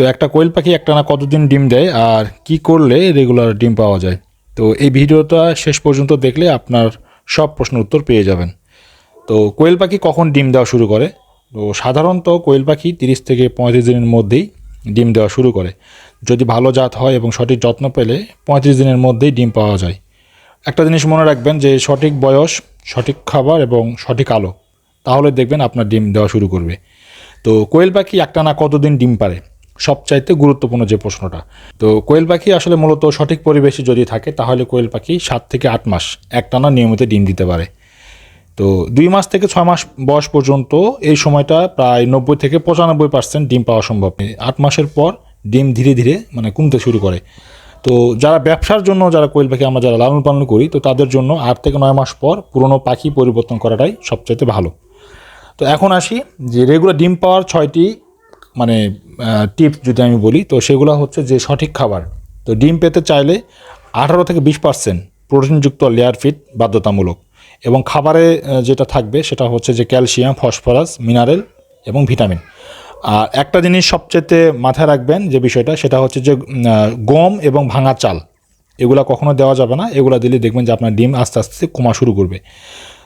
তো একটা কোয়েল পাখি একটানা কতদিন ডিম দেয় আর কি করলে রেগুলার ডিম পাওয়া যায়? তো এই ভিডিওটা শেষ পর্যন্ত দেখলে আপনার সব প্রশ্নের উত্তর পেয়ে যাবেন। তো কোয়েল পাখি কখন ডিম দেওয়া শুরু করে? তো সাধারণত কোয়েল পাখি তিরিশ থেকে পঁয়ত্রিশ দিনের মধ্যেই ডিম দেওয়া শুরু করে। যদি ভালো জাত হয় এবং সঠিক যত্ন পেলে পঁয়ত্রিশ দিনের মধ্যেই ডিম পাওয়া যায়। একটা জিনিস মনে রাখবেন যে সঠিক বয়স, সঠিক খাবার এবং সঠিক আলো, তাহলে দেখবেন আপনার ডিম দেওয়া শুরু করবে। তো কোয়েল পাখি একটানা কতদিন ডিম পারে সবচাইতে গুরুত্বপূর্ণ যে প্রশ্নটা। তো কোয়েল পাখি আসলে মূলত সঠিক পরিবেশে যদি থাকে, তাহলে কোয়েল পাখি সাত থেকে আট মাস একটানা নিয়মিত ডিম দিতে পারে। তো দুই মাস থেকে ছয় মাস বয়স পর্যন্ত এই সময়টা প্রায় নব্বই থেকে পঁচানব্বই পার্সেন্ট ডিম পাওয়া সম্ভব। আট মাসের পর ডিম ধীরে ধীরে মানে কমতে শুরু করে। তো যারা ব্যবসার জন্য যারা কোয়েল পাখি আমরা যারা লালন পালন করি, তো তাদের জন্য আট থেকে নয় মাস পর পুরনো পাখি পরিবর্তন করাটাই সবচাইতে ভালো। তো এখন আসি যে রেগুলার ডিম পাওয়ার ছয়টি মানে টিপস যদি আমি বলি, তো সেগুলো হচ্ছে যে সঠিক খাবার। তো ডিম পেতে চাইলে আঠারো থেকে বিশ পার্সেন্ট প্রোটিনযুক্ত লেয়ার ফিট বাধ্যতামূলক। এবং খাবারে যেটা থাকবে সেটা হচ্ছে যে ক্যালসিয়াম, ফসফরাস, মিনারেল এবং ভিটামিন। আর একটা জিনিস সবচেয়ে মাথায় রাখবেন যে বিষয়টা, সেটা হচ্ছে যে গম এবং ভাঙা চাল। এগুলা কখনো দেওয়া যাবে না। এগুলা দিলে দেখবেন যে আপনার ডিম আস্তে আস্তে, কমা শুরু করবে।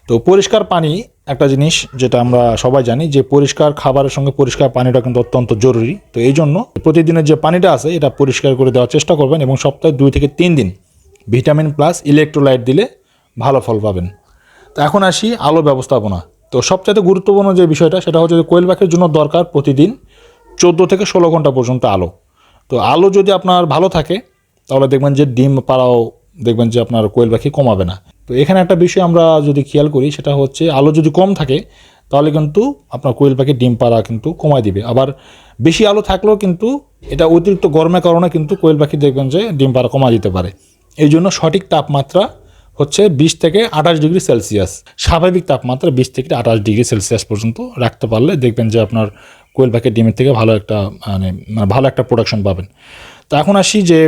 তো পরিষ্কার পানি একটা জিনিস যেটা আমরা সবাই জানি যে পরিষ্কার খাবারের সঙ্গে পরিষ্কার পানিটা কিন্তু অত্যন্ত জরুরি। তো এই জন্য প্রতিদিনের যে পানিটা আছে, এটা পরিষ্কার করে দেওয়ার চেষ্টা করবেন এবং সপ্তাহে দুই থেকে তিন দিন ভিটামিন প্লাস ইলেকট্রোলাইট দিলে ভালো ফল পাবেন। তো এখন আসি আলো ব্যবস্থাপনা। তো সবচাইতে গুরুত্বপূর্ণ যে বিষয়টা, সেটা হচ্ছে যে কোয়েল পাখির জন্য দরকার প্রতিদিন চোদ্দ থেকে ষোলো ঘণ্টা পর্যন্ত আলো। তো আলো যদি আপনার ভালো থাকে, তাহলে দেখবেন যে ডিম পাড়াও দেখবেন যে আপনার কোয়েল পাখি কমাবে না। তো এখানে একটা বিষয় আমরা যদি খেয়াল করি, সেটা হচ্ছে আলো যদি কম থাকে, তাহলে কিন্তু আপনার কোয়েল পাখি ডিম পাড়া কিন্তু কমায় দিবে। আবার বেশি আলো থাকলেও কিন্তু এটা অতিরিক্ত গরমের কারণে কিন্তু কোয়েল পাখি দেখবেন যে ডিম পাড়া কমা দিতে পারে। এই জন্য সঠিক তাপমাত্রা হচ্ছে বিশ থেকে আঠাশ ডিগ্রি সেলসিয়াস। স্বাভাবিক তাপমাত্রা বিশ থেকে আঠাশ ডিগ্রি সেলসিয়াস পর্যন্ত রাখতে পারলে দেখবেন যে আপনার কোয়েল পাখির ডিমের থেকে ভালো একটা মানে মানে ভালো একটা প্রোডাকশন পাবেন। তো এখন আসি যে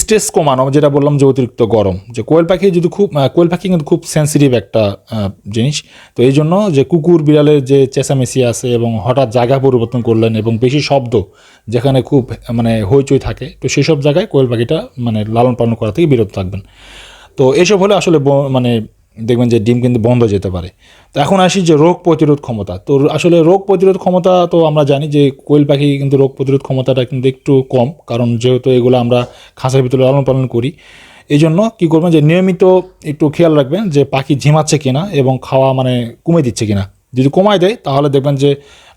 স্ট্রেস কমানো, যেটা বললাম যে অতিরিক্ত গরম, যে কোয়েল পাখি যদি খুব কোয়েল পাখি কিন্তু খুব সেন্সিটিভ একটা জিনিস। তো এই জন্য যে কুকুর বিড়ালের যে চেঁচামেচি আছে এবং হঠাৎ জায়গা পরিবর্তন করলেন এবং বেশি শব্দ, যেখানে খুব মানে হইচই থাকে, তো সেসব জায়গায় কোয়েল পাখিটা মানে লালন পালন করা থেকে বিরত থাকবেন। তো এসব হলে আসলে মানে দেখবেন যে ডিম কিন্তু বন্ধ যেতে পারে। তো এখন আসি যে রোগ প্রতিরোধ ক্ষমতা। তো আসলে রোগ প্রতিরোধ ক্ষমতা তো আমরা জানি যে কোয়েল পাখি কিন্তু রোগ প্রতিরোধ ক্ষমতাটা কিন্তু একটু কম, কারণ যেহেতু এগুলো আমরা খাঁচার ভিতরে লালন পালন করি। এই জন্য কী করবেন যে নিয়মিত একটু খেয়াল রাখবেন যে পাখি ঝিমাচ্ছে কিনা এবং খাওয়া মানে কমে দিচ্ছে কিনা। যদি কমায় দেয়, তাহলে দেখবেন যে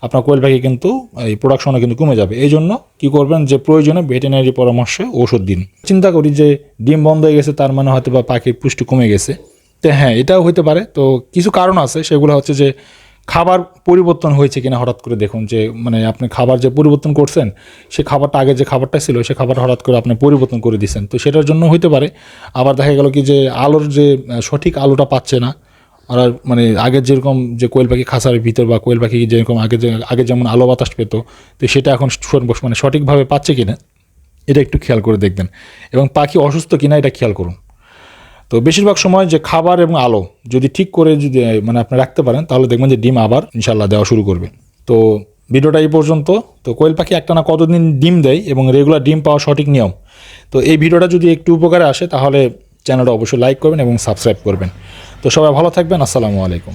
আপনার কোয়েল পাখি কিন্তু এই প্রোডাকশনও কিন্তু কমে যাবে। এই জন্য কী করবেন যে প্রয়োজনে ভেটেরিনারি পরামর্শে ওষুধ দিন। চিন্তা করি যে ডিম বন্ধ হয়ে গেছে, তার মানে হয়তো বা পাখির পুষ্টি কমে গেছে। তো হ্যাঁ এটাও হতে পারে। তো কিছু কারণ আছে, সেগুলো হচ্ছে যে খাবার পরিবর্তন হয়েছে কিনা হঠাৎ করে দেখুন যে মানে আপনি খাবার যে পরিবর্তন করছেন, সে খাবারটা আগে যে খাবারটা ছিল, সে খাবার হঠাৎ করে আপনি পরিবর্তন করে দিচ্ছেন তো সেটার জন্য হইতে পারে। আবার দেখা গেল কি যে আলোর যে সঠিক আলোটা পাচ্ছে না, আর মানে আগের যেরকম যে কোয়েল পাখি খাঁচার ভিতর বা কোয়েল পাখি যেরকম আগে যে, আগে যেমন আলো বাতাস পেত, তো সেটা এখন মানে সঠিকভাবে পাচ্ছে কিনা, এটা একটু খেয়াল করে দেখবেন। এবং পাখি অসুস্থ কিনা, এটা খেয়াল করুন। তো বেশিরভাগ সময় যে খাবার এবং আলো যদি ঠিক করে যদি মানে আপনি রাখতে পারেন, তাহলে দেখবেন যে ডিম আবার ইনশাল্লাহ দেওয়া শুরু করবে। তো ভিডিওটা এই পর্যন্ত। তো কোয়েল পাখি একটা না কতদিন ডিম দেয় এবং রেগুলার ডিম পাওয়া সঠিক নিয়ম? তো এই ভিডিওটা যদি একটু উপকারে আসে, তাহলে চ্যানেলটা অবশ্যই লাইক করবেন এবং সাবস্ক্রাইব করবেন। তো সবাই ভালো থাকবেন। আসসালামু আলাইকুম।